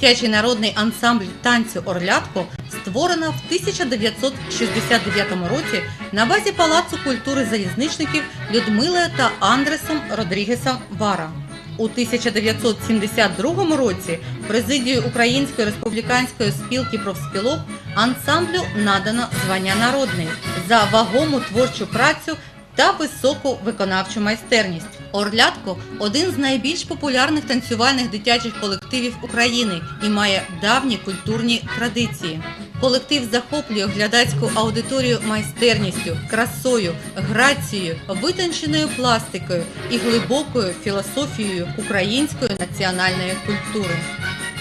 Дитячий народний ансамбль танцю Орлятко створено в 1969 році на базі Палацу культури залізничників Людмилою та Андресом Родрігесом Вара. У 1972 році президією Української республіканської спілки профспілок ансамблю надано звання народний за вагому творчу працю та високу виконавчу майстерність. Орлятко один з найбільш популярних танцювальних дитячих колективів України і має давні культурні традиції. Колектив захоплює глядацьку аудиторію майстерністю, красою, грацією, витонченою пластикою і глибокою філософією української національної культури.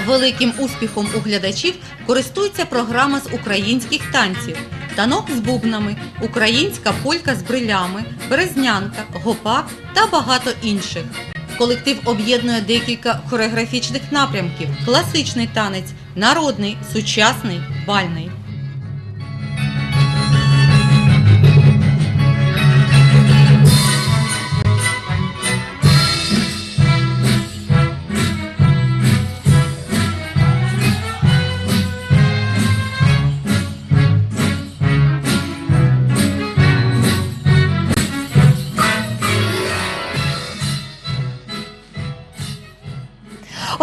Великим успіхом у глядачів користується програма з українських танців. Танок з бубнами, українська полька з брилями, березнянка, гопак та багато інших. Колектив об'єднує декілька хореографічних напрямків: класичний танець, народний, сучасний, бальний.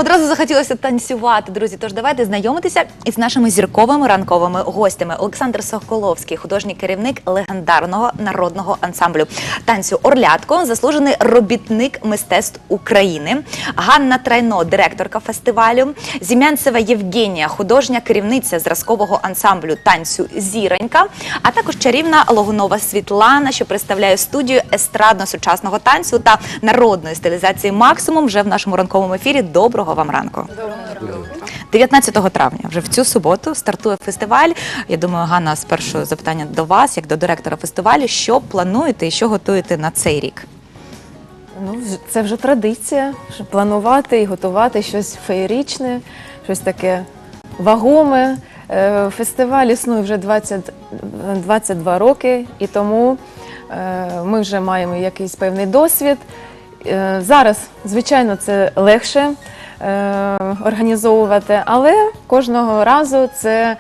Одразу захотілося танцювати, друзі. Тож давайте знайомитися із нашими зірковими ранковими гостями. Олександр Соколовський, художній керівник легендарного народного ансамблю танцю Орлятко, заслужений робітник мистецтв України. Ганна Трайно, директорка фестивалю. Зім'янцева Євгенія, художня керівниця зразкового ансамблю танцю Зіронька, а також чарівна Логунова Світлана, що представляє студію естрадно-сучасного танцю та народної стилізації максимум вже в нашому ранковому ефірі. Доброго вам ранку. 19 травня, вже в цю суботу, стартує фестиваль. Я думаю, Ганна, спершу запитання до вас, як до директора фестивалю. Що плануєте і що готуєте на цей рік? Ну, це вже традиція, щоб планувати і готувати щось феєрічне, щось таке вагоме. Е, Фестиваль існує вже 20, 22 роки, і тому е, ми вже маємо якийсь певний досвід. Е, Зараз, звичайно, це легше організовувати, але кожного разу це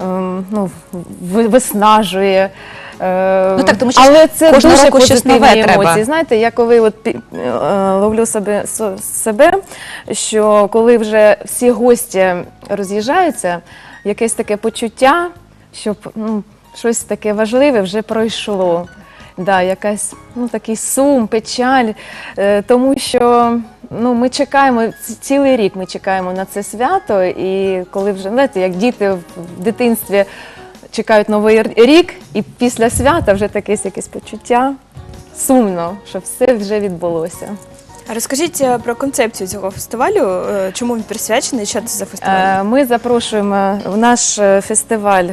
ем, ну, виснажує. Е, Ну так, тому що але це кожного дуже року щось нове емоції. треба. Знаєте, я коли от е, ловлю себе себе, що коли вже всі гості роз'їжджаються, якесь таке почуття, щоб ну, щось таке важливе вже пройшло. Да, якась ну такий сум, печаль, е, тому що ну ми чекаємо цілий рік. Ми чекаємо на це свято, і коли вже знаєте, як діти в дитинстві чекають новий рік, і після свята вже таке якесь почуття сумно, що все вже відбулося. А Розкажіть е, про концепцію цього фестивалю, е, чому він присвячений, що це за фестиваль? Е, Ми запрошуємо наш фестиваль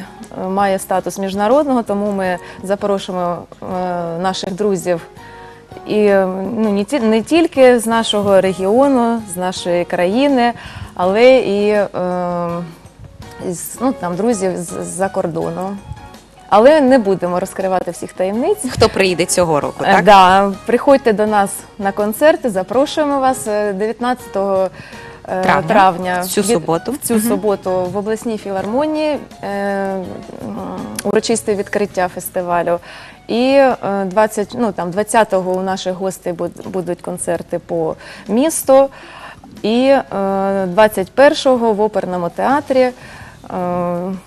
має статус міжнародного, тому ми запрошуємо наших друзів. І е, ну, не, ті- не тільки з нашого регіону, з нашої країни, але і е, із, ну, там, друзів з- з-за кордону. Але не будемо розкривати всіх таємниць. Хто приїде цього року? Е, Так Да, приходьте до нас на концерти, запрошуємо вас е, 19 е, Травня. травня, В цю суботу. В цю суботу в обласній філармонії е, урочисте відкриття фестивалю. І е, 20, ну, там, 20-го у наших гостей будуть концерти по місту. І е, 21-го в оперному театрі е,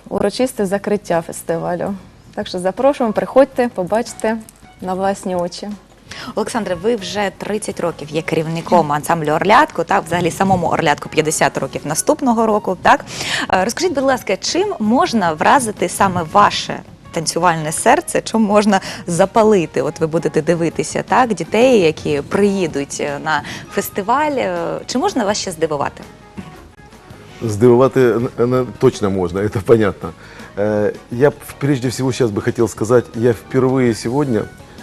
урочисте закриття фестивалю. Так що запрошуємо, приходьте, побачите на власні очі. Олександре, ви вже 30 років є керівником ансамблю Орлятко, так взагалі самому Орлятку 50 років наступного року. Так Е, розкажіть, будь ласка, чим можна вразити саме ваше? Танцювальне серце, чим можна запалити? От ви будете дивитися так, дітей, які приїдуть е, на фестиваль. Е, Чи можна вас ще здивувати? Здивувати е, е, точно можно, это понятно. Э, Я б прежде всего сейчас бы хотел сказать, я впервые сегодня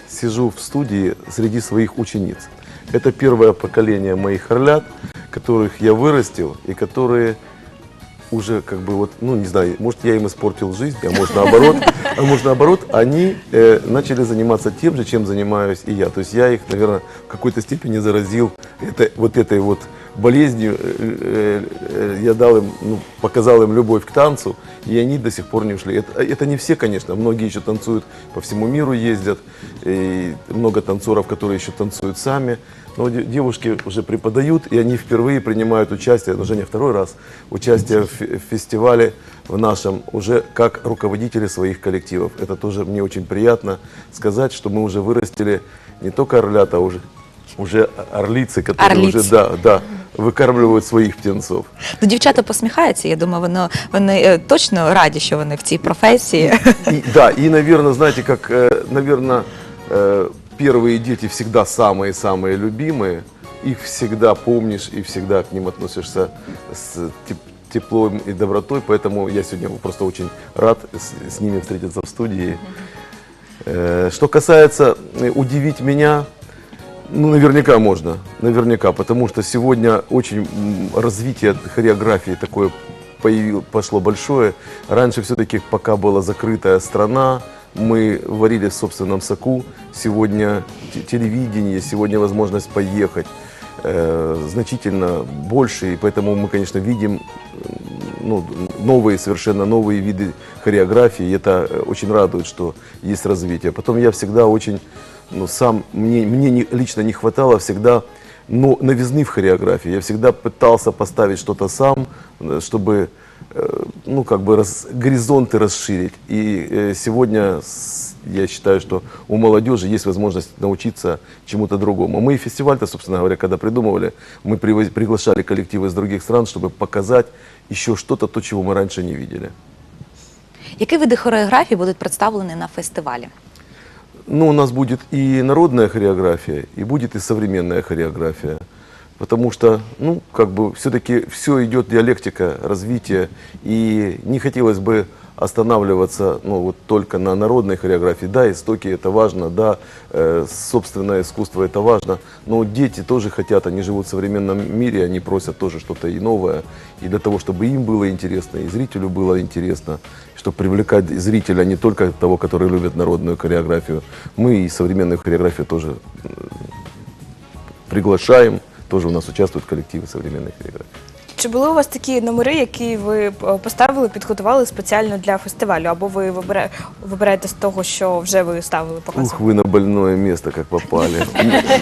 сижу в студии среди своих учениц. Это первое поколение моих орлят, которых я вырастил и которые уже как бы вот, ну не знаю, может я им испортил жизнь, а может наоборот, а может наоборот, они э, начали заниматься тем же, чем занимаюсь и я. То есть я их, наверное, в какой-то степени заразил это, вот этой вот болезнью э, э, я дал им, ну, показал им любовь к танцу, и они до сих пор не ушли. Это, это не все, конечно, многие еще танцуют по всему миру, ездят, и много танцоров, которые еще танцуют сами. Но де- девушки уже преподают, и они впервые принимают участие, уже не второй раз, участие в в фестивале в нашем уже как руководители своих коллективов. Это тоже мне очень приятно сказать, что мы уже вырастили не только орлята, а уже, уже орлицы, которые Орлицы. уже да, да, викармлюють своїх птенців. Ну, дівчата посміхаються. Я думаю, вони, вони е, точно раді, що вони в цій професії. И, да, и, наверное, знаете, как, наверное, первые дети всегда самые-самые любимые. Их всегда помнишь и всегда к ним относишься с теп- теплом и добротой. Поэтому я сегодня просто очень рад с, с ними встретиться в студии. Э, Что касается э, удивить меня, ну, наверняка можно, наверняка, потому что сегодня очень развитие хореографии такое появил, пошло большое. Раньше все-таки пока была закрытая страна, мы варили в собственном соку. Сегодня те- телевидение, сегодня возможность поехать э, значительно больше, и поэтому мы, конечно, видим ну, новые, совершенно новые виды хореографии, и это э, очень радует, что есть развитие. Потом я всегда очень, ну, сам, мне, мне не- лично не хватало всегда ну, новизны в хореографии. Я всегда пытался поставить что-то сам, э, чтобы, э, ну, как бы раз- горизонты расширить. И э, сегодня с- я считаю, что у молодежи есть возможность научиться чему-то другому. Мы и фестиваль-то, собственно говоря, когда придумывали, мы привоз- приглашали коллективы из других стран, чтобы показать еще что-то, то, чего мы раньше не видели. Які види хореографії будуть представлені на фестивалі? Ну, у нас будет и народная хореография, и будет и современная хореография. Потому что, ну, как бы все-таки все идет диалектика, развитие, и не хотелось бы останавливаться, ну, вот только на народной хореографии. Да, истоки это важно, да, э, собственное искусство это важно, но дети тоже хотят, они живут в современном мире, они просят тоже что-то и новое, и для того, чтобы им было интересно, и зрителю было интересно, чтобы привлекать зрителя не только того, который любит народную хореографию, мы и современную хореографию тоже э, приглашаем, тоже у нас участвуют коллективы современной хореографии. Чи були у вас такі номери, які ви е, поставили, підготували спеціально для фестивалю? Або ви вибира- вибираєте з того, що вже ви ставили Ух, показувати? вы на больное место как попали.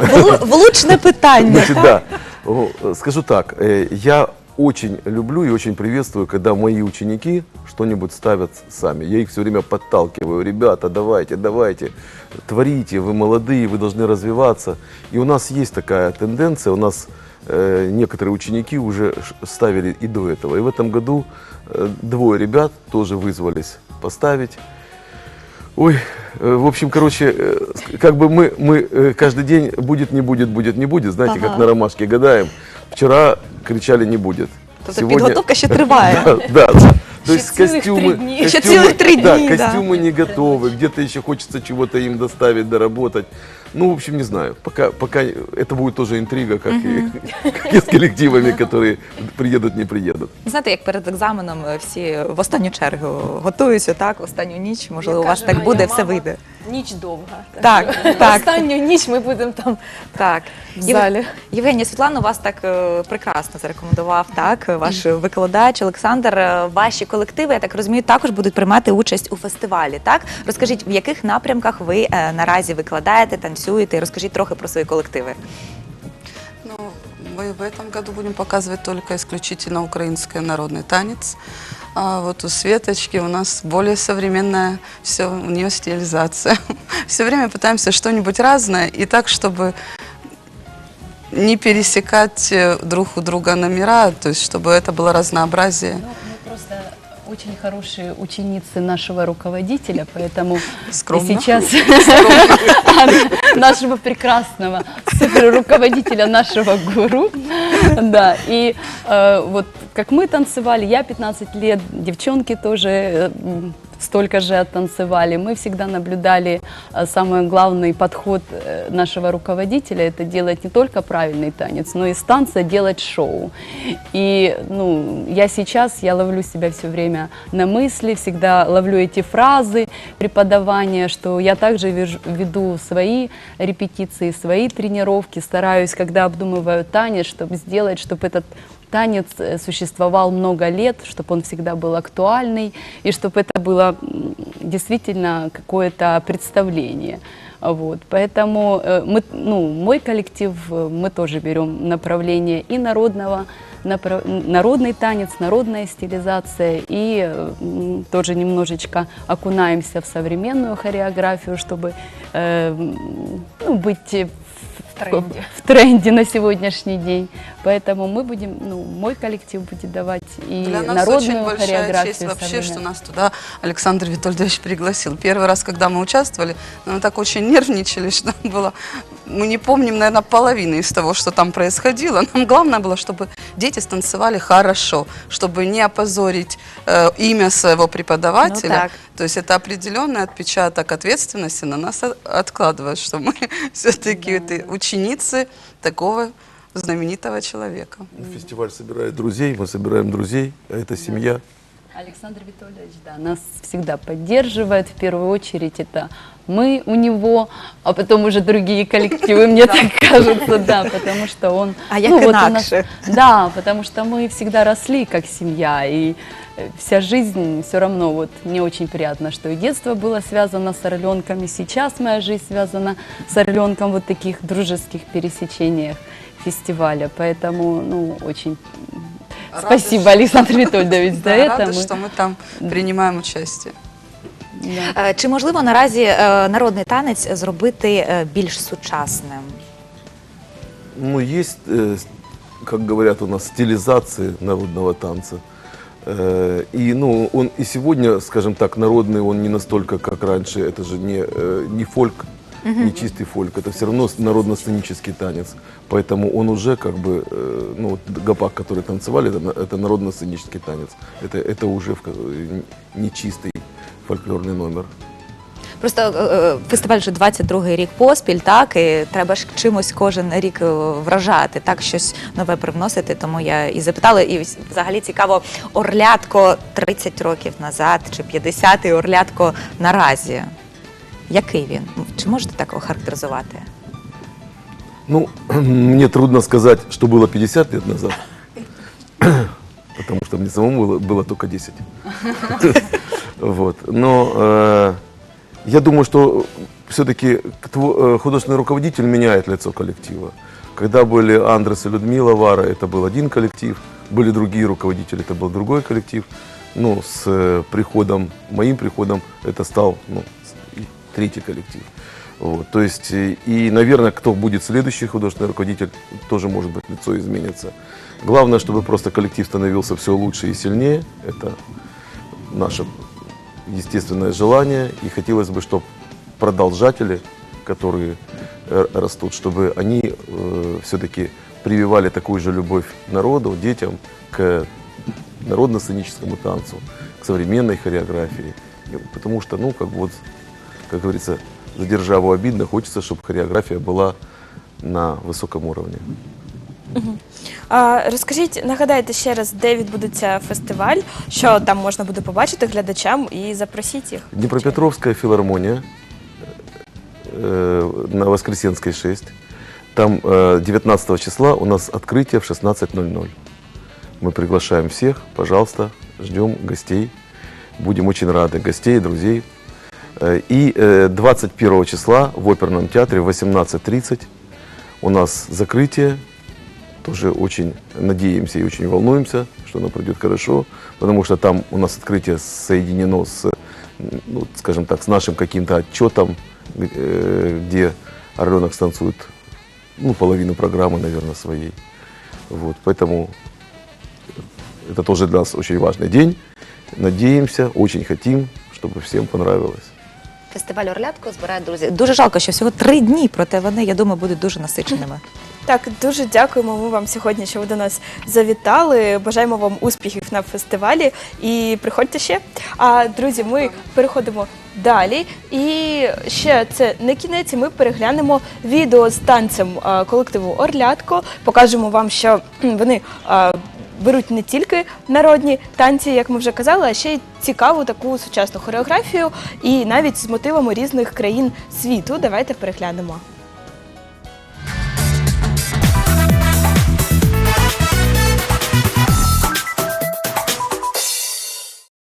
Влу- Влучне питання. Значит, да. О, Скажу так, э, я очень люблю и очень приветствую, когда мои ученики что-нибудь ставят сами. Я их все время подталкиваю. Ребята, давайте, давайте, творите, вы молодые, вы должны развиваться. И у нас есть такая тенденция, у нас э, некоторые ученики уже ш- ставили и до этого. И в этом году э, двое ребят тоже вызвались поставить. Ой, э, в общем, короче, э, с- как бы мы, мы э, каждый день будет, не будет, будет, не будет, знаете, как на ромашке гадаем. Вчера кричали не будет. Тобто підготовка ще триває. Да, да, да. То Еще есть целых костюмы, три дня. Еще костюмы- целых три да, дня, да. костюмы не готовы, где-то еще хочется чего-то им доставить, доработать. Ну, в общем, не знаю. Пока, пока это будет тоже интрига, как, и, как и с коллективами, которые приедут, не приедут. Знаєте, як перед екзаменом е, всі в останню чергу готуються, так, в останню ніч, можливо, у Як вас каже так моя буде, мама, все вийде. Ніч довга. Так, що так. Останню ніч ми будемо там Так, в залі. Євгенія Світлана вас так е, прекрасно зарекомендував. Так, ваш викладач Олександр. Е, Ваші колективи, я так розумію, також будуть приймати участь у фестивалі. Так, розкажіть, в яких напрямках ви е, наразі викладаєте, танцюєте? І Розкажіть трохи про свої колективи. Ну, мы в этом году будем показывать только исключительно украинский народный танец. А вот у Светочки у нас более современная, все, у нее стилизация. Все время пытаемся что-нибудь разное, и так, чтобы не пересекать э, друг у друга номера, то есть чтобы это было разнообразие. Ну, мы просто очень хорошие ученицы нашего руководителя, поэтому Скромно. сейчас нашего прекрасного суперруководителя, нашего гуру. Да, и э, вот как мы танцевали, я 15 лет, девчонки тоже э, м, столько же оттанцевали. Мы всегда наблюдали э, самый главный подход э, нашего руководителя – это делать не только правильный танец, но и с танца делать шоу. И ну, я сейчас, я ловлю себя все время на мысли, всегда ловлю эти фразы преподавания, что я также веду свои репетиции, свои тренировки, стараюсь, когда обдумываю танец, чтобы сделать, чтобы этот танец э, существовал много лет, чтобы он всегда был актуальный, и чтобы это было действительно какое-то представление. Вот, поэтому э, мы, ну, мой коллектив, э, мы тоже берем направление и народного, напра- народный танец, народная стилизация, и тоже немножечко окунаемся в современную хореографию, чтобы э, ну, быть в, тренде. в тренде на сегодняшний день. Поэтому мы будем, ну, мой коллектив будет давать и Для нас народную очень большая хореографию. честь вообще, что современную. нас туда Александр Витольдович пригласил. Первый раз, когда мы участвовали, мы так очень нервничали, что было... Мы не помним, наверное, половины из того, что там происходило. Нам главное было, чтобы дети станцевали хорошо, чтобы не опозорить э, имя своего преподавателя. Ну так. То есть это определенный отпечаток ответственности на нас о- откладывает, что мы все-таки ученицы такого знаменитого человека. Фестиваль собирает друзей, мы собираем друзей, а это семья. Александр Витольевич, да, нас всегда поддерживает. В первую очередь это мы у него, а потом уже другие коллективы, мне так кажется, да, потому что он... А як ну, вот у нас- інакше? Да, потому что мы всегда росли как семья, и э, вся жизнь все равно, вот мне очень приятно, что и детство было связано с орленками, сейчас моя жизнь связана с орленком вот таких дружеских пересечениях фестиваля, поэтому, ну, очень Рада, спасибо, что- Александр Витольевич, за это. рада, Мы- что мы там принимаем участие. да. Е, Чи можливо наразі народний танець зробити більш сучасним? Ну, есть, э, с- как говорят у нас, стилизации народного танца. Э, И, ну, он и сегодня, скажем так, народный, он не настолько, как раньше. Это же не, э, не фольк, не чистый фольк. Это все равно с- народно-сценический танец. Поэтому он уже как бы, э, ну, вот гопак, который танцевали, это, на- это народно-сценический танец. Это, это уже в ка- э, не чистый фольклорный номер. Просто е, е, фестиваль вже 22-й рік поспіль, так і треба ж чимось кожен рік е, вражати, так щось нове привносити. Тому я і запитала, і ось взагалі цікаво, орлятко 30 років назад чи 50 і орлятко наразі. Який він? Чи можете так охарактеризувати? Ну, мне трудно сказать, что было 50 лет назад, потому что мне самому было, было только 10. Вот. Но э, я думаю, что все-таки художественный руководитель меняет лицо коллектива. Когда были Андрес и Людмила Вара, это был один коллектив, были другие руководители, это был другой коллектив. Ну, с э, приходом, моим приходом, это стал ну, третий коллектив. Вот, то есть, э, и, наверное, кто будет следующий художественный руководитель, тоже, может быть, лицо изменится. Главное, чтобы просто коллектив становился все лучше и сильнее. Это наше естественное желание. И хотелось бы, чтобы продолжатели, которые э, растут, чтобы они все-таки прививали такую же любовь народу, детям, к народно-сценическому танцу, к современной хореографии. Потому что, ну, как вот, как говорится, за державу обидно, хочется, чтобы хореография была на высоком уровне. А, розкажіть, нагадайте ще раз, де відбудеться фестиваль, що там можна буде побачити глядачам і запросіть їх. Днепропетровская филармония э, на Воскресенской 6. Там э, 19 числа у нас открытие в 16.00. Мы приглашаем всех, пожалуйста, ждем гостей. Будем очень рады гостей, друзей. Э, И э, 21 числа в оперном театре в 18.30 у нас закрытие. Тоже очень надеемся и очень волнуемся, что оно пройдет хорошо, потому что там у нас открытие соединено с, ну, скажем так, с нашим каким-то отчетом, э, где Орленок станцует ну, половину программы, наверное, своей. Вот, поэтому это тоже для нас очень важный день. Надеемся, очень хотим, чтобы всем понравилось. Фестиваль Орлятко збирає друзів. Дуже жалко, що всього три дні, проте вони, я думаю, будуть дуже насиченими. Так, дуже дякуємо ми вам сьогодні, що ви до нас завітали. Бажаємо вам успіхів на фестивалі і приходьте ще. А друзі, ми переходимо далі. І ще це не кінець. Ми переглянемо відео з танцем колективу Орлятко. Покажемо вам, що вони. Беруть не тільки народні танці, як ми вже казали, а ще й цікаву таку сучасну хореографію і навіть з мотивами різних країн світу. Давайте переглянемо.